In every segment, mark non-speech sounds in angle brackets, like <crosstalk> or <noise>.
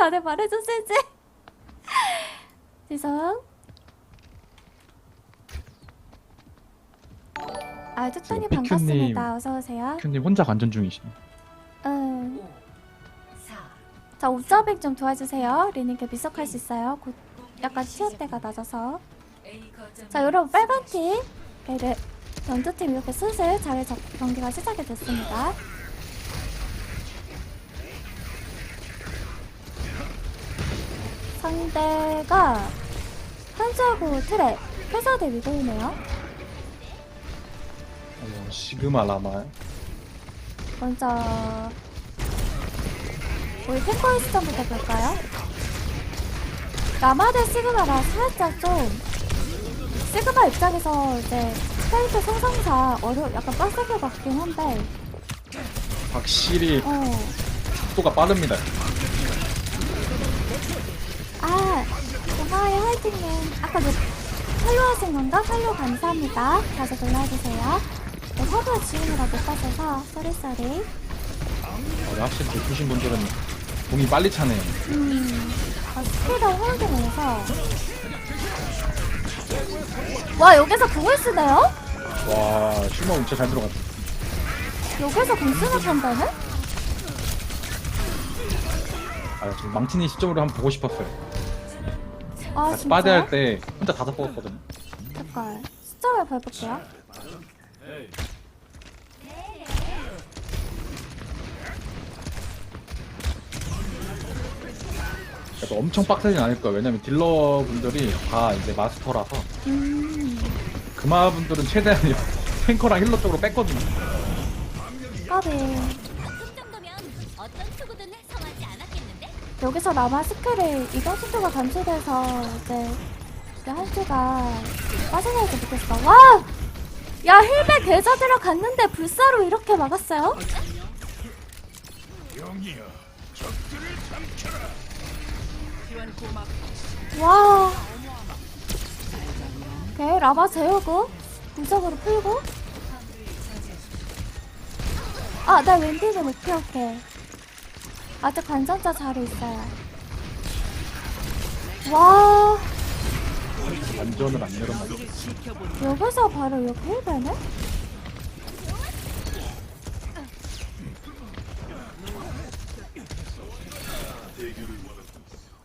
다들 말해줬을지. 죄송. 아, 쭈쭈님 지금 반갑습니다. 어서 오세요. 큐님 혼자 관전 중이시네. 응. 자, 옵저빙 좀 도와주세요. 리니께 미석할 수 있어요. 곧 약간 시간대가 낮아서. 자, 여러분 빨간 팀, 네, 연두팀 이렇게 슬슬 자리 경기가 시작이 됐습니다. 상대가 한자고 트랩, 회사 대 위도우네요. 어, 시그마 라마. 먼저 우리 탱커의 시점부터 볼까요? 라마 대 시그마라 살짝 좀 시그마 입장에서 이제 스페이스 생성사 어려 약간 빡세게 같긴 한데 확실히 어. 속도가 빠릅니다. 아 고마워요 화이팅님 아까 뭐 팔로 하신 건가? 팔로 감사합니다 다시 눌러주세요 네, 서로 지우느라 못 가셔서 쏘리쏘리 어, 확실히 보신 분들은 공이 빨리 차네요. 음, 아, 스피드 홀딩해서. 와, 여기서 궁을 쓰네요? 와, 슈머 진짜 잘 들어갔다. 여기서 궁 쓰는 판단은? 아, 지금 망치니 시점으로 한번 보고 싶었어요. 아, 진짜? 빠데 할때 혼자 다섯 뽑았거든요. 잠깐. 숫자를 밟을게요. 그래도 엄청 빡세진 않을 거예요. 왜냐면 딜러 분들이 다 이제 마스터라서 음, 금화 분들은 최대한 <laughs> 탱커랑 힐러 쪽으로 뺐거든요. 까비. 여기서 남아 스킬이 이동 속도가 감소돼서 이제, 이제 한수가 빠져나오지 못했어. 와! 야, 힐백 계좌 들어갔는데 불사로 이렇게 막았어요? 와. 오케이, 라바 재우고, 무적으로 풀고. 아, 나 웬디는 오케이, 오케이. 아직 관전자 자리 있어요. 와, 완전을 안 내려놔. 여기서 바로 이렇게 힐배네?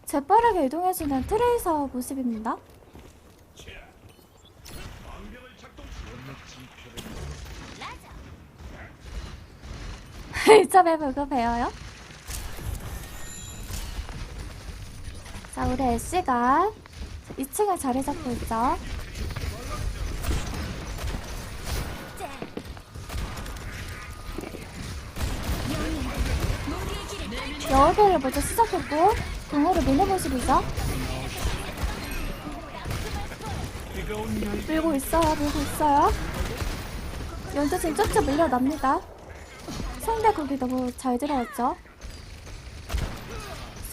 재빠르게 이동해주는 트레이서 모습입니다. <laughs> 이참에 보고 배워요. 자, 우리 애쉬가 2층에 자리 잡고 있죠. 여우배를 먼저 시작했고 동호를 모습이죠. 밀고 있어요, 밀고 있어요. 연주 지금 쫓쳐 밀려납니다. 상대 국이 너무 잘 들어왔죠.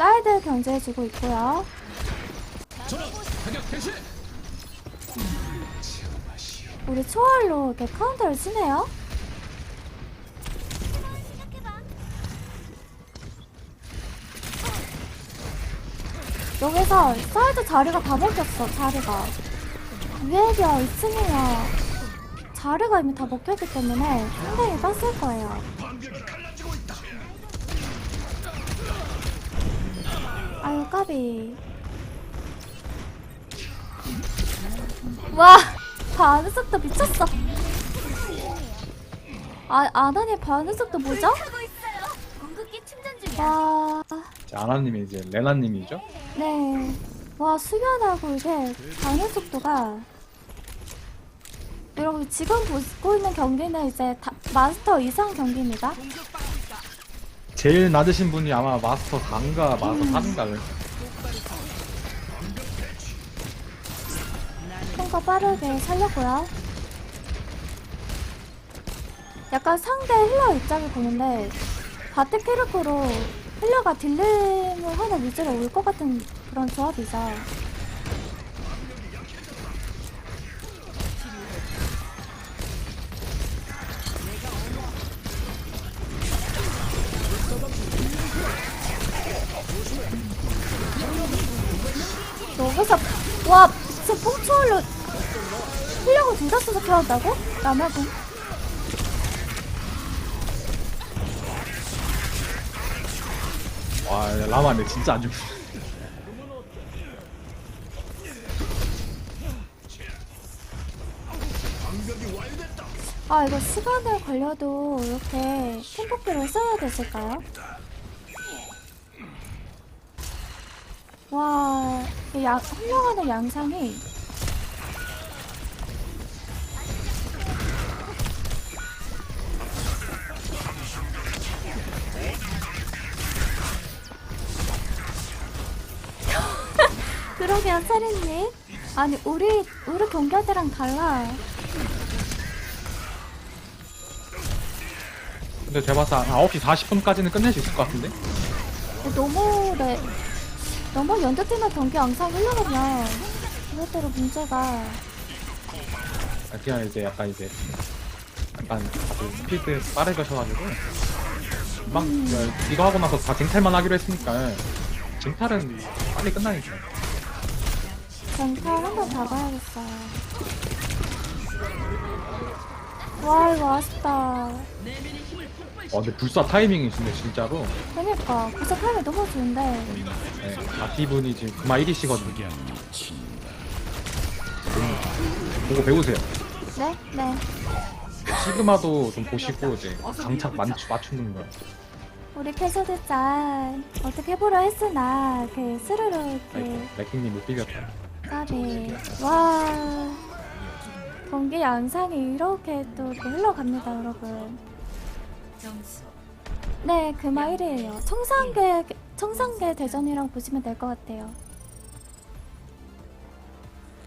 사이드 견제해주고 있고요. 우리 초월로 이렇게 카운터를 치네요. 여기서 사이드 자리가 다 먹혔어, 자리가. 위에가 2층이야. 자리가 이미 다 먹혔기 때문에 상당히 빡셀 거예요. 아유, 까비. 와, 반응 속도 미쳤어. 아, 아나님 반응 속도 뭐죠? 와, 이제 아나님이 이제 레나님이죠. 네. 와, 수면하고 이게 반응 속도가. 여러분, 지금 보고 있는 경기는 이제 다, 마스터 이상 경기입니다. 제일 낮으신 분이 아마 마스터 4인가 마스터 4인가 탱커 빠르게 살렸고요. 약간 상대 힐러 입장을 보는데 바트 캐릭터로 힐러가 딜링을 하는 위주로 올 것 같은 그런 조합이죠. 와 진짜 뽕초월로 힐력을 둘다 키웠다고? 라마군 와 라마네 진짜 안 죽. 아 이거 시간을 걸려도 이렇게 템포키를 써야 됐을까요? 와, 이 양, 흘러가는 양상이 <laughs> 그러게요, 차리님. 아니, 우리, 우리 경기할 때랑 달라. 근데 제가 봤을 때 9시 40분까지는 끝낼 수 있을 것 같은데? 너무 네, 너무 연두팀의 경기 양상 흘러가면 그것대로 문제가 아, 그냥 이제 약간 이제 약간 다들 스피드 빠르게 가셔가지고 막 이거 하고 나서 다 쟁탈만 하기로 했으니까 쟁탈은 빨리 끝나니까 젠탈 한번 잡아야겠어요. 와 이거 아쉽다. 어 근데 불사 타이밍이 진짜 진짜로? 그니까. 구석 타임이 너무 좋은데. 네, 바티분이 지금 그마 1위시거든요. 보고 배우세요. 네? 네. 시그마도 좀 보시고 이제 강착 맞추, 맞추는 거 우리 캐서드짠 어떻게 해보려 했으나 그 스르르 아이고 이렇게 레킹님 못 비겼다. 까비 와. 경기 양상이 이렇게 또 이렇게 흘러갑니다 여러분 점수 네, 금화 1위에요. 청산계, 청산계 대전이랑 보시면 될 것 같아요.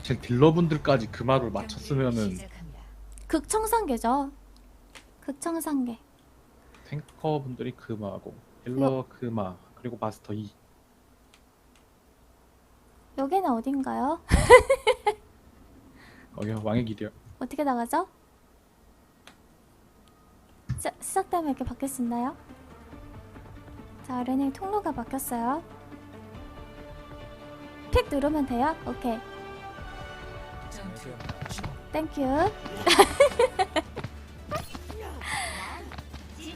제 딜러분들까지 그마를 맞췄으면은 시작합니다. 극청산계죠. 극청산계. 탱커분들이 그마고 힐러 그마 그리고 마스터 2 여기는 어딘가요? 여기 왕의 길이요 어떻게 나가죠? 시, 시작되면 이렇게 바뀔 수 있나요? 자, 레닝 통로가 바뀌었어요. 픽 누르면 돼요? 오케이. 땡큐. <laughs>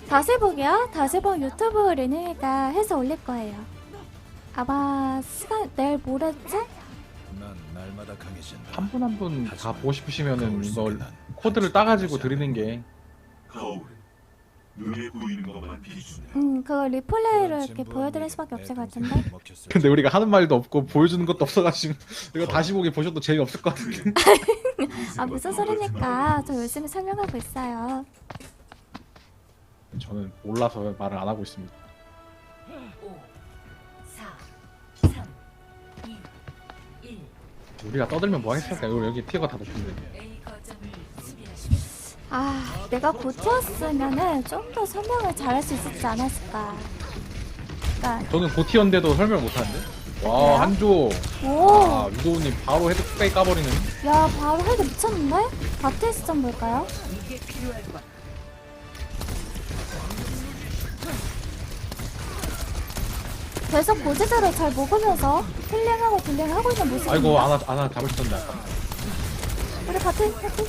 다시 보기요? 다시 본 유튜브 리니가 해서 올릴 거예요. 아마 시간 내일 모레쯤? 한 분 한 분 다 보고 싶으시면은 이거 코드를 따가지고 드리는 게 거울 눈에 보이는 것만 비추네 음, 그거 리플레이를 이렇게 보여드릴 수밖에 없을 것 같은데. 근데 우리가 하는 말도 없고 보여주는 것도 없어가지고 <laughs> 이거 다시 보기 보셔도 재미없을 것 같은데. <laughs> 아, 무슨 소리니까 저 열심히 설명하고 있어요. 저는 몰라서 말을 안 하고 있습니다. 5 4 3 2 1 우리가 떠들면 뭐 하겠습니까 이거 여기 티어가 다 높은데 A 아, 내가 고티였으면은 좀 더 설명을 잘할 수 있었지 않았을까. 그러니까, 저는 고티어인데도 설명을 못하는데 그래요? 와 한조 오! 아 위도우님 바로 헤드 뚝배기 까버리는 야, 바로 헤드 미쳤는데? 바트에서 좀 볼까요? 계속 고지대를 잘 먹으면서 힐링하고 딜링하고 있는 모습입니다. 아이고 아나 아나 잡을 수 있었네 아까 우리 바트, 바트.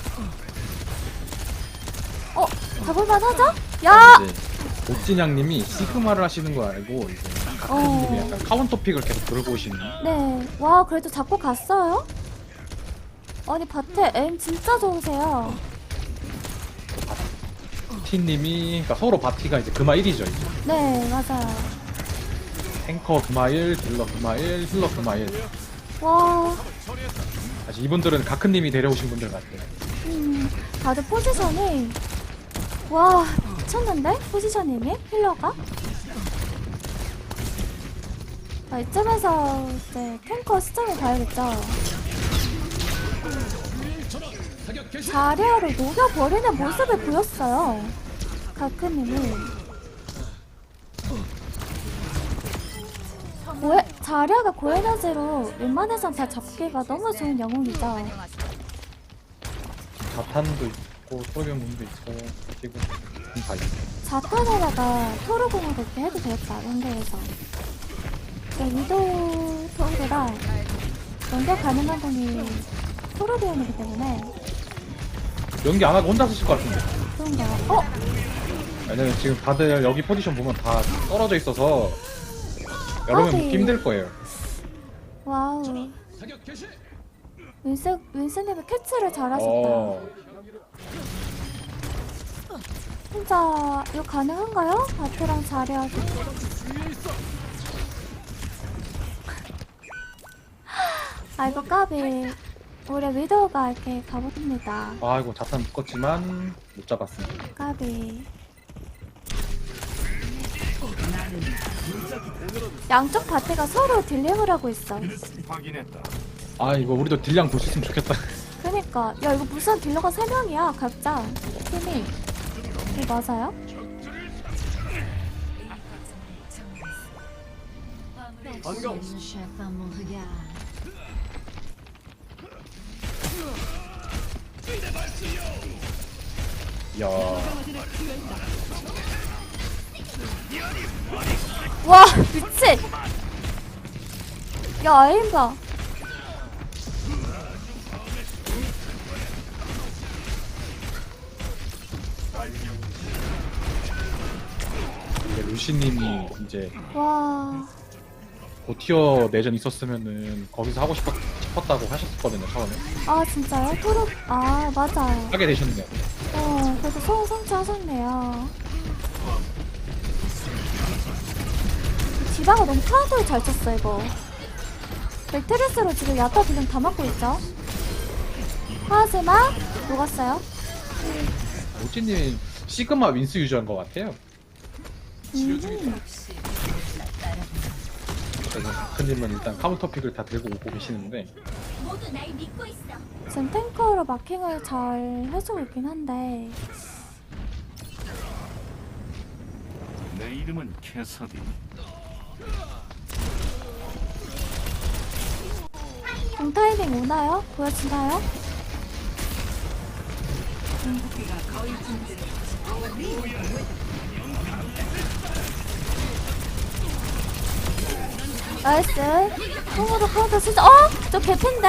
어, 잡을만 하죠? 야! 이제 옥진양님이 시그마를 하시는 거 알고 이제 어. 약간 카운터픽을 계속 들고 오시는 네. 와, 그래도 잡고 갔어요? 아니, 바트 엠 진짜 좋으세요. 티님이 그러니까 서로 바티가 이제 그마 1이죠 이제 네, 맞아요. 탱커 그마 1, 딜러 그마 1, 힐러 그마 1 와, 사실 이분들은 가크님이 데려오신 분들 같아요 음, 다들 포지션이 와 미쳤는데? 포지셔닝이 힐러가? 아, 이쯤에서 이제 탱커 시점을 봐야겠죠. 자리아를 녹여버리는 모습을 보였어요. 가크님이. 고에, 자리아가 고에너지로 웬만해선 다 잡기가 너무 좋은 영웅이죠. 자탄도 있고 소경님도 있고 그리고 다 있고 자탄에다가 토르공을 그렇게 해도 되겠다 연계해서 그 위도 토르랑 연결 가능한 분이 토르비언이기 때문에 연기 안 하고 혼자 쓰실 것 같은데. 그런가? 어? 왜냐면 지금 다들 여기 포지션 보면 다 떨어져 있어서 여러분 힘들 거예요. 와우. 윈스 윈스님이 캐치를 잘하셨다. 어, 혼자 이거 가능한가요? 바트랑 자리하고. 아이고 까비. 우리 위도우가 이렇게 가봅니다. 아이고 자탄 묶었지만 못 잡았습니다. 까비. 양쪽 바트가 서로 딜링을 하고 있어. 아 이거 우리도 딜량 볼 수 있으면 좋겠다. 그니까. 야 이거 무슨 딜러가 3명이야 각자. 팀이. 이거 맞아요? 야, 와 <laughs> 미친. 야봐 루시님이 이제 와, 고티어 내전 있었으면은 거기서 하고 싶었, 싶었다고 하셨거든요 처음에. 아 진짜요? 토르, 아 맞아요 하게 되셨네요. 어 그래서 소원 성취하셨네요 디바가 너무 카운터를 잘 쳤어 이거 벨트레스로 지금 야타 딜링 다 맞고 있죠 하지만 녹았어요 오찌님 시그마 윈스 유저인 것 같아요. 음. 그래서 큰님은 일단 카운터 픽을 다 들고 오고 계시는데. 지금 탱커로 마킹을 잘 해주고 있긴 한데 내 이름은 캐서디. 공 타이밍 오나요? 보여주나요? 나이스 콩으로 카운터 진짜 어? 저 개핀데?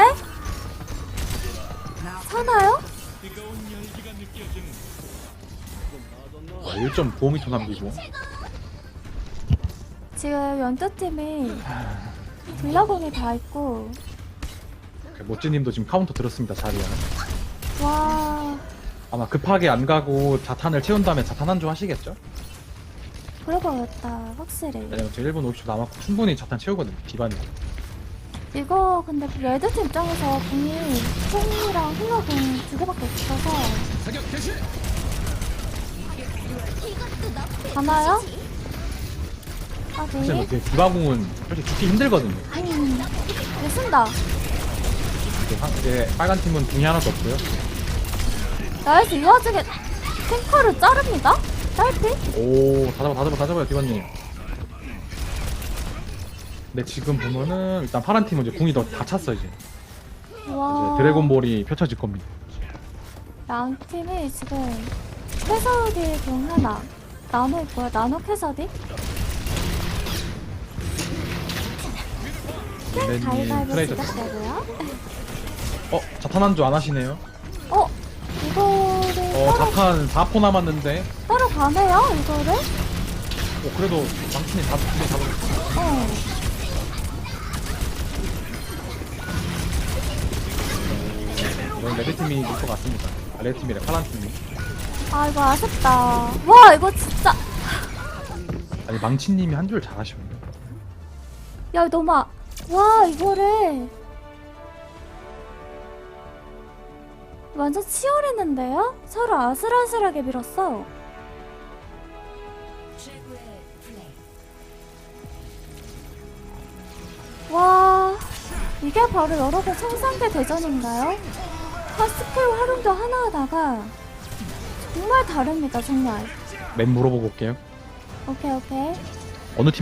사나요? 와, 1.5m 남기고 지금 연두팀이 딜러공이 다 있고 모찌님도 지금 카운터 들었습니다 자리야. 와 아마 급하게 안 가고 자탄을 채운 다음에 자탄 한조 하시겠죠? 같다 확실히 왜냐면 저 1분 50초 남았고 충분히 자탄 채우거든요 디바니. 이거 근데 레드팀 입장에서 공이 총이랑 힐러공 두 개밖에 없어서 가나요? 사실 아네 이게 디바공은 솔직히 죽기 힘들거든요. 음 이거 쓴다 이제 한- 이제 빨간 팀은 궁이 하나도 없고요. 나이스 이 와중에 탱커를 자릅니다? 딸피? 오, 다 잡아, 다 잡아, 다 잡아요, 디바님. 근데 지금 보면은 일단 파란 팀은 이제 궁이 더 다 찼어 이제. 와 이제 드래곤볼이 펼쳐질 겁니다. 양 팀이 지금 공 하나 나노 있고요 캐서디 랜님 가위바위보 트레이저. 시작되고요 어, 자탄 한조 안 하시네요. 어? 이거를 어, 자탄 4포 남았는데. 따로 가네요 이거를? 어, 그래도 망친이 다 두개 잡았어. 어 이건 레드팀이 이길 것 같습니다. 아, 레드팀이래, 파란 팀이. 아 이거 아쉽다 와 이거 진짜 아니, 망치님이 한 줄 잘하시네. 야 너무 아... 와 이거를 완전 치열했는데요? 서로 아슬아슬하게 밀었어 와 이게 바로 여러분 청상대 대전인가요? 파스칼 활용도 하나하나가 정말 다릅니다 정말 맵 물어보고 올게요. 오케이 오케이 어느 팀이